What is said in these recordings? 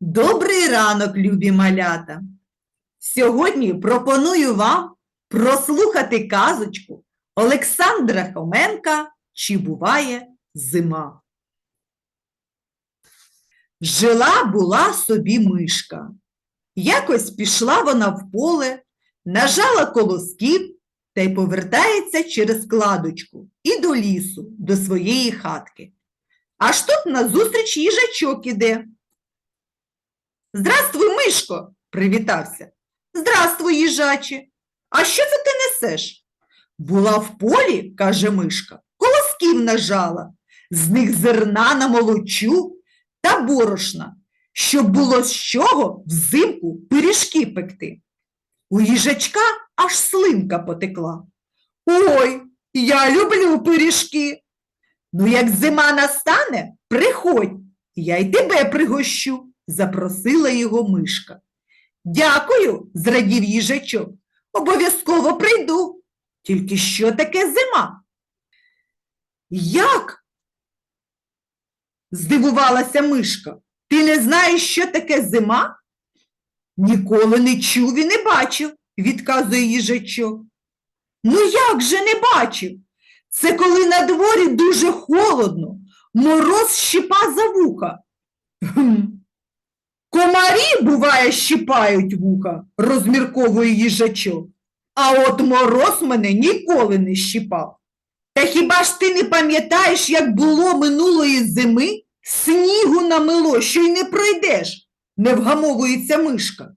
Добрий ранок, любі малята! Сьогодні пропоную вам прослухати казочку Олександра Хоменка «Чи буває зима?» Жила була собі мишка. Якось пішла вона в поле, нажала колосків та й повертається через кладочку і до лісу, до своєї хатки. Аж тут назустріч їжачок іде. Здравствуй, Мишко, привітався. Здравствуй, їжаче. А що це ти несеш? Була в полі, каже Мишка, колосків нажала, з них зерна намолочу та борошна, щоб було з чого взимку пиріжки пекти. У їжачка аж слинка потекла. Ой, я люблю пиріжки. Ну, як зима настане, приходь, я й тебе пригощу запросила його мишка. Дякую, зрадів їжачок. Обов'язково прийду. Тільки що таке зима? Як? здивувалася мишка. Ти не знаєш, що таке зима? Ніколи не чув і не бачив, відказує їжачок. Ну як же не бачив? Це коли на дворі дуже холодно, мороз щипа за вуха. Комарі, буває, щипають вуха, розмірковує їжачок. А от мороз мене ніколи не щипав. Та хіба ж ти не пам'ятаєш, як було минулої зими? Снігу намело, що й не пройдеш, не вгамовується мишка.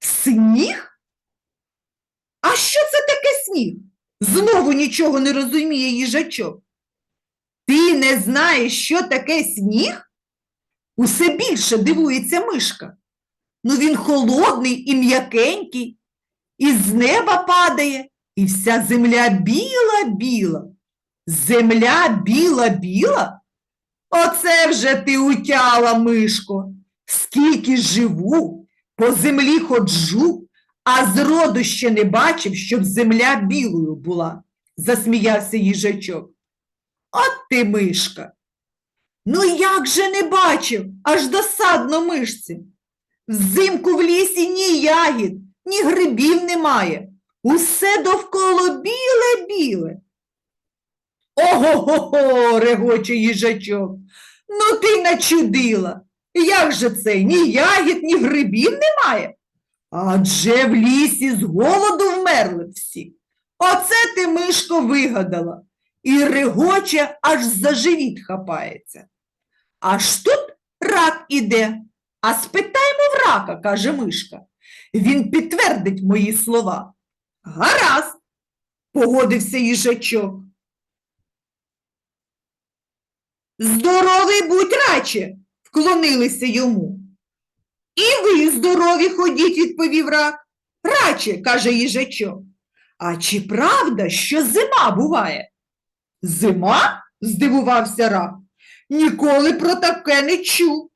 Сніг? А що це таке сніг? Знову нічого не розуміє їжачок. Ти не знаєш, що таке сніг? Усе більше дивується мишка. Ну він холодний і м'якенький, і з неба падає, і вся земля біла-біла. Земля біла-біла? Оце вже ти утяла, мишко. Скільки живу, по землі ходжу, а зроду ще не бачив, щоб земля білою була, засміявся їжачок. От ти, мишка. Ну як же не бачив, аж досадно мишці. Взимку в лісі ні ягід, ні грибів немає. Усе довкола біле-біле. Ого-го-го, регоче їжачок. Ну ти начудила. Як же це? Ні ягід, ні грибів немає? Адже в лісі з голоду вмерли всі. Оце ти, мишко, вигадала. І регоче аж за живіт хапається. Аж тут рак іде. А спитаймо в рака, каже мишка. Він підтвердить мої слова. Гаразд, погодився їжачок. Здоровий будь раче, вклонилися йому. І ви здорові ходіть, відповів рак. Раче, каже їжачок. А чи правда, що зима буває? Зима? здивувався рак. Ніколи про таке не чув.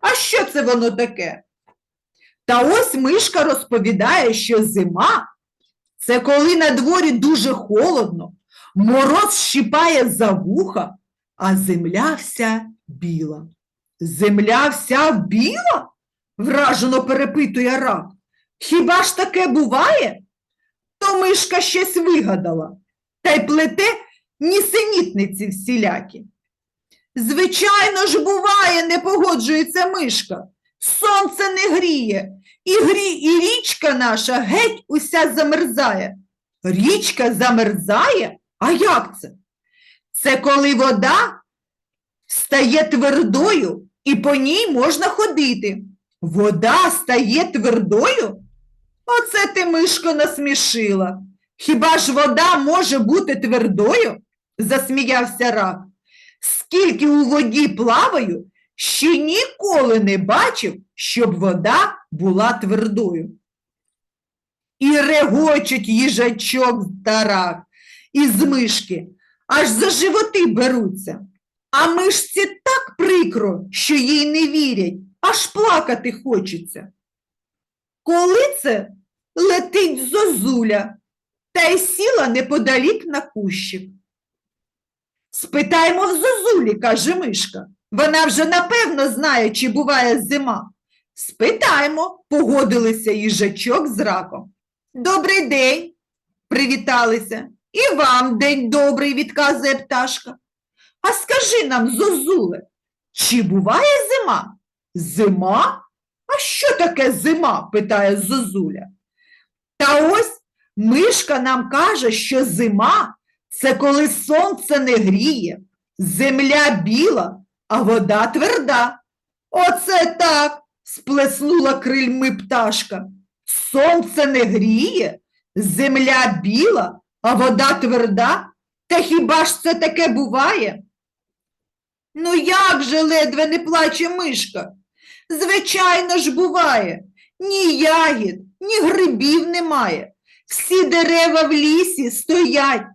А що це воно таке? Та ось мишка розповідає, що зима це коли на дворі дуже холодно, мороз щипає за вуха, а земля вся біла. Земля вся біла? вражено перепитує рак. Хіба ж таке буває? То мишка щось вигадала та й плете нісенітниці всілякі. Звичайно ж, буває, не погоджується мишка. Сонце не гріє, і грі, і річка наша геть уся замерзає. Річка замерзає? А як це? Це коли вода стає твердою і по ній можна ходити. Вода стає твердою? Оце ти, мишко, насмішила. Хіба ж вода може бути твердою? засміявся рак. Скільки у воді плаваю, ще ніколи не бачив, щоб вода була твердою. І регочуть їжачок та рак із мишки, аж за животи беруться. А мишці так прикро, що їй не вірять, аж плакати хочеться. Коли це летить зозуля та й сіла неподалік на кущик. Спитаймо в зозулі, каже мишка. Вона вже напевно знає, чи буває зима. Спитаймо, погодилися їжачок з раком. Добрий день, привіталися. І вам день добрий, відказує пташка. А скажи нам, Зозуле, чи буває зима? Зима? А що таке зима? питає Зозуля. Та ось мишка нам каже, що зима це коли сонце не гріє, земля біла, а вода тверда. Оце так, сплеснула крильми пташка. Сонце не гріє, земля біла, а вода тверда. Та хіба ж це таке буває? Ну як же ледве не плаче мишка? Звичайно ж буває. Ні ягід, ні грибів немає. Всі дерева в лісі стоять.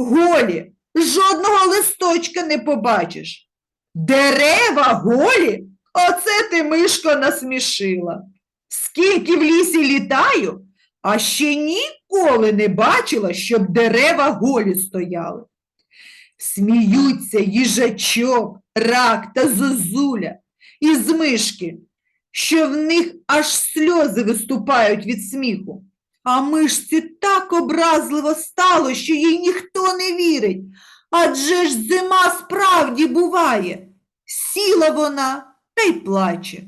Голі, жодного листочка не побачиш. Дерева голі? Оце ти, мишко, насмішила. Скільки в лісі літаю, а ще ніколи не бачила, щоб дерева голі стояли. Сміються їжачок, рак та зозуля із мишки, що в них аж сльози виступають від сміху. А мишці так образливо стало, що їй ніхто не вірить. Адже ж зима справді буває. Сіла вона та й плаче.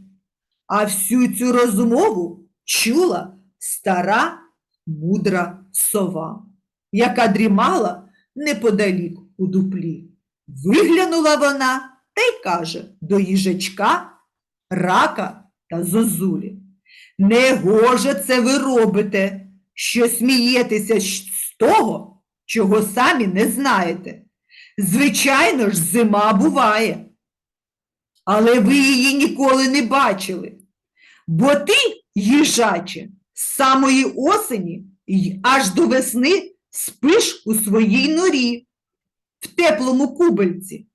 А всю цю розмову чула стара мудра сова, яка дрімала неподалік у дуплі. Виглянула вона та й каже до їжачка, рака та зозулі. Не гоже це ви робите, що смієтеся з того, чого самі не знаєте. Звичайно ж, зима буває. Але ви її ніколи не бачили. Бо ти, їжаче, з самої осені й аж до весни спиш у своїй норі, в теплому кубельці,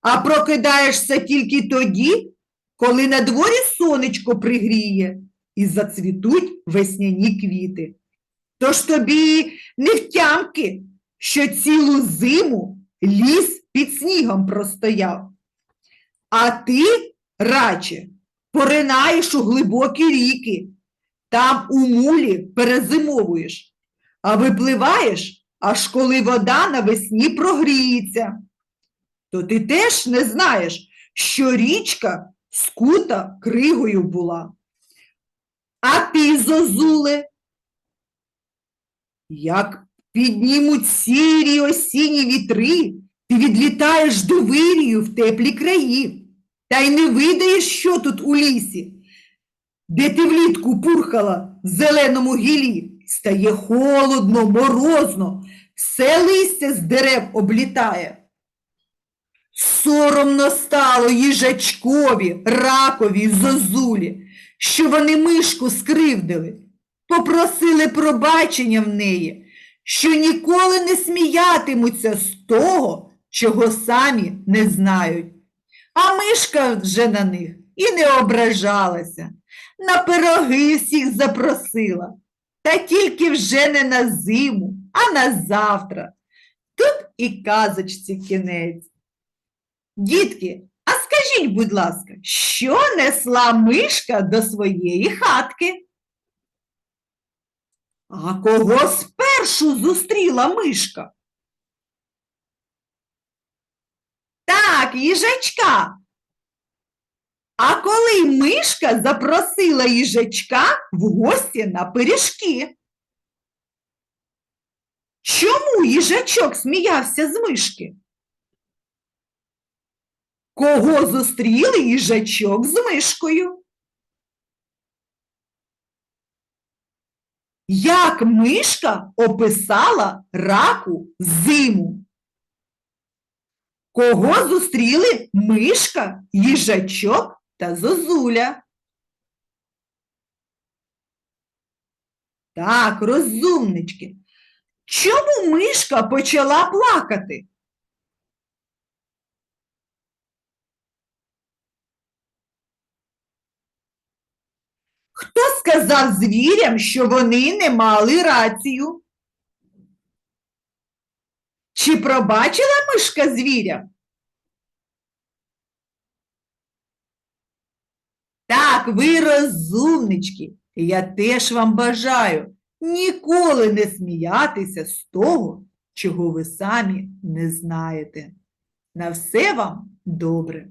а прокидаєшся тільки тоді, коли на дворі сонечко пригріє і зацвітуть весняні квіти. Тож тобі не втямки, що цілу зиму ліс під снігом простояв. А ти, раче, поринаєш у глибокі ріки, там у мулі перезимовуєш, а випливаєш, аж коли вода навесні прогріється. То ти теж не знаєш, що річка скута кригою була. А ти, зозуле, як піднімуть сірі осінні вітри, ти відлітаєш до вирію в теплі краї, та й не видаєш, що тут у лісі, де ти влітку пурхала в зеленому гілі, стає холодно, морозно, все листя з дерев облітає. Соромно стало їжачкові, ракові, зозулі, що вони мишку скривдили, попросили пробачення в неї, що ніколи не сміятимуться з того, чого самі не знають. А мишка вже на них і не ображалася, на пироги всіх запросила, та тільки вже не на зиму, а на завтра. Тут і казочці кінець. Дітки, скажіть, будь ласка, що несла мишка до своєї хатки? А кого спершу зустріла мишка? Так, їжачка. А коли мишка запросила їжачка в гості на пиріжки? Чому їжачок сміявся з мишки? Кого зустріли їжачок з мишкою? Як мишка описала раку зиму? Кого зустріли мишка, їжачок та зозуля? Так, розумнички. Чому мишка почала плакати? Сказав звірям, що вони не мали рацію? Чи пробачила мишка звіря? Так, ви розумнички, я теж вам бажаю ніколи не сміятися з того, чого ви самі не знаєте. На все вам добре.